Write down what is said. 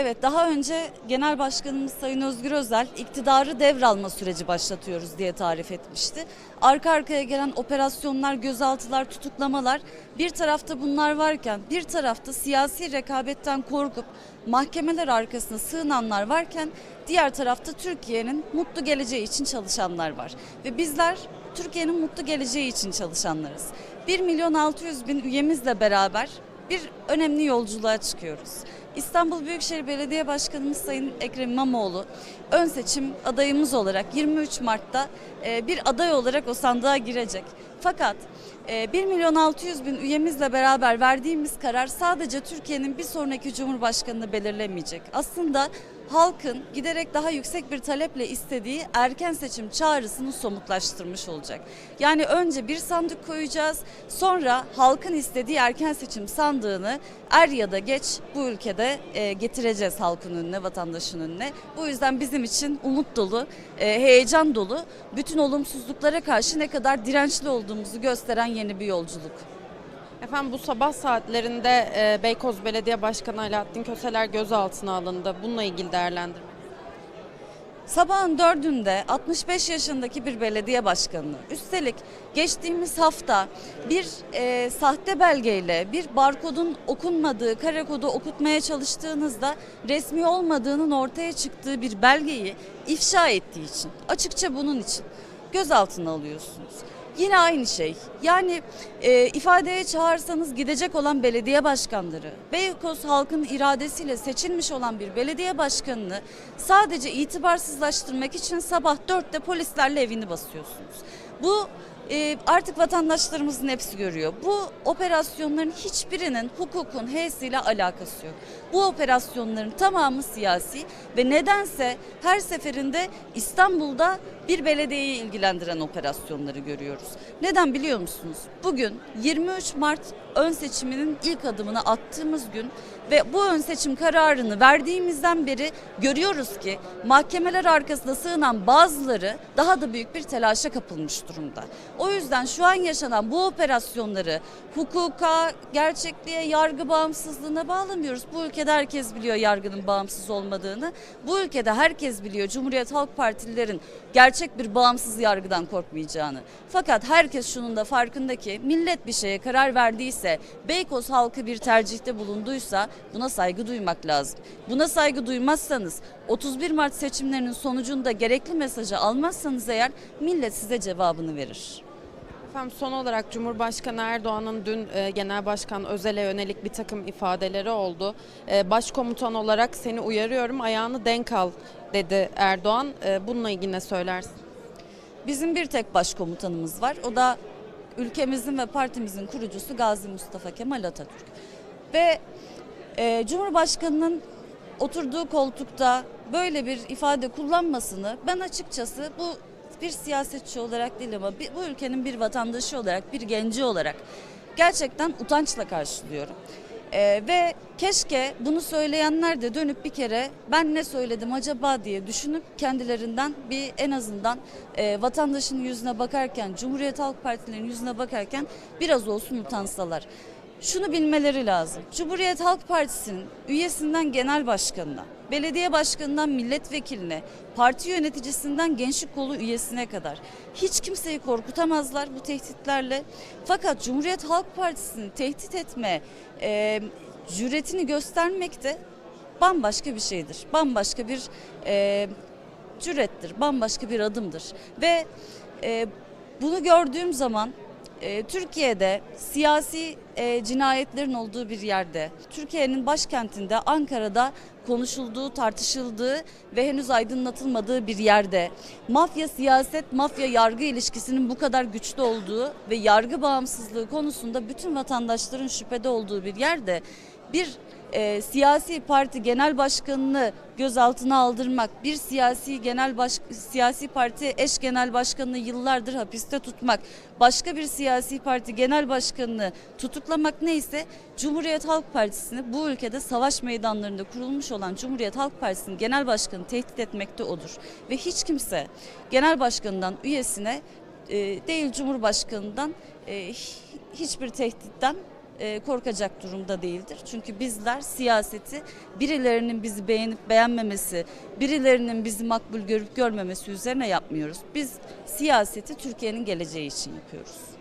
Evet, daha önce Genel Başkanımız Sayın Özgür Özel iktidarı devralma süreci başlatıyoruz diye tarif etmişti. Arka arkaya gelen operasyonlar, gözaltılar, tutuklamalar bir tarafta bunlar varken bir tarafta siyasi rekabetten korkup mahkemeler arkasına sığınanlar varken diğer tarafta Türkiye'nin mutlu geleceği için çalışanlar var. Ve bizler Türkiye'nin mutlu geleceği için çalışanlarız. 1 milyon 600 bin üyemizle beraber bir önemli yolculuğa çıkıyoruz. İstanbul Büyükşehir Belediye Başkanımız Sayın Ekrem İmamoğlu ön seçim adayımız olarak 23 Mart'ta e, bir aday olarak o sandığa girecek. Fakat e, 1 milyon 600 bin üyemizle beraber verdiğimiz karar sadece Türkiye'nin bir sonraki Cumhurbaşkanını belirlemeyecek. Aslında halkın giderek daha yüksek bir taleple istediği erken seçim çağrısını somutlaştırmış olacak. Yani önce bir sandık koyacağız, sonra halkın istediği erken seçim sandığını er ya da geç bu ülkede e, getireceğiz halkın önüne, vatandaşın önüne. Bu yüzden bizim için umut dolu, e, heyecan dolu, bütün olumsuzluklara karşı ne kadar dirençli olduğumuzu gösteren yeni bir yolculuk. Efendim bu sabah saatlerinde e, Beykoz Belediye Başkanı Alaaddin Köseler gözaltına alındı. Bununla ilgili değerlendirme. Sabahın dördünde 65 yaşındaki bir belediye başkanı, üstelik geçtiğimiz hafta bir e, sahte belgeyle bir barkodun okunmadığı, kare kodu okutmaya çalıştığınızda resmi olmadığının ortaya çıktığı bir belgeyi ifşa ettiği için, açıkça bunun için gözaltına alıyorsunuz. Yine aynı şey. Yani e, ifadeye çağırsanız gidecek olan belediye başkanları, Beykoz halkın iradesiyle seçilmiş olan bir belediye başkanını sadece itibarsızlaştırmak için sabah dörtte polislerle evini basıyorsunuz. Bu e, artık vatandaşlarımızın hepsi görüyor. Bu operasyonların hiçbirinin hukukun H'siyle alakası yok. Bu operasyonların tamamı siyasi ve nedense her seferinde İstanbul'da bir belediyeyi ilgilendiren operasyonları görüyoruz. Neden biliyor musunuz? Bugün 23 Mart ön seçiminin ilk adımını attığımız gün ve bu ön seçim kararını verdiğimizden beri görüyoruz ki mahkemeler arkasında sığınan bazıları daha da büyük bir telaşa kapılmış durumda. O yüzden şu an yaşanan bu operasyonları hukuka, gerçekliğe, yargı bağımsızlığına bağlamıyoruz. Bu ülkede herkes biliyor yargının bağımsız olmadığını. Bu ülkede herkes biliyor Cumhuriyet Halk Partililerin gerçek bir bağımsız yargıdan korkmayacağını. Fakat herkes şunun da farkında ki millet bir şeye karar verdiyse, Beykoz halkı bir tercihte bulunduysa buna saygı duymak lazım. Buna saygı duymazsanız 31 Mart seçimlerinin sonucunda gerekli mesajı almazsanız eğer millet size cevabını verir. Efendim son olarak Cumhurbaşkanı Erdoğan'ın dün e, Genel Başkan Özel'e yönelik bir takım ifadeleri oldu. E, başkomutan olarak seni uyarıyorum ayağını denk al dedi Erdoğan. E, bununla ilgili ne söylersin? Bizim bir tek başkomutanımız var. O da ülkemizin ve partimizin kurucusu Gazi Mustafa Kemal Atatürk. Ve e, Cumhurbaşkanının oturduğu koltukta böyle bir ifade kullanmasını ben açıkçası bu bir siyasetçi olarak değil ama bir- bu ülkenin bir vatandaşı olarak, bir genci olarak gerçekten utançla karşılıyorum. Ee, ve keşke bunu söyleyenler de dönüp bir kere ben ne söyledim acaba diye düşünüp kendilerinden bir en azından e, vatandaşın yüzüne bakarken, Cumhuriyet Halk Partilerinin yüzüne bakarken biraz olsun utansalar. Şunu bilmeleri lazım. Cumhuriyet Halk Partisi'nin üyesinden genel başkanına, belediye başkanından milletvekiline, parti yöneticisinden gençlik kolu üyesine kadar hiç kimseyi korkutamazlar bu tehditlerle. Fakat Cumhuriyet Halk Partisi'ni tehdit etme e, cüretini göstermek de bambaşka bir şeydir. Bambaşka bir e, cürettir, bambaşka bir adımdır. Ve e, bunu gördüğüm zaman e, Türkiye'de siyasi e, cinayetlerin olduğu bir yerde, Türkiye'nin başkentinde Ankara'da konuşulduğu, tartışıldığı ve henüz aydınlatılmadığı bir yerde, mafya siyaset, mafya yargı ilişkisinin bu kadar güçlü olduğu ve yargı bağımsızlığı konusunda bütün vatandaşların şüphede olduğu bir yerde bir e, siyasi parti genel başkanını gözaltına aldırmak, bir siyasi genel baş, siyasi parti eş genel başkanını yıllardır hapiste tutmak, başka bir siyasi parti genel başkanını tutuklamak neyse Cumhuriyet Halk Partisi'ni bu ülkede savaş meydanlarında kurulmuş olan Cumhuriyet Halk Partisi'nin genel başkanı tehdit etmekte odur. Ve hiç kimse genel başkanından üyesine e, değil Cumhurbaşkanından e, hiçbir tehditten e, korkacak durumda değildir. Çünkü bizler siyaseti birilerinin bizi beğenip beğenmemesi, birilerinin bizi makbul görüp görmemesi üzerine yapmıyoruz. Biz siyaseti Türkiye'nin geleceği için yapıyoruz.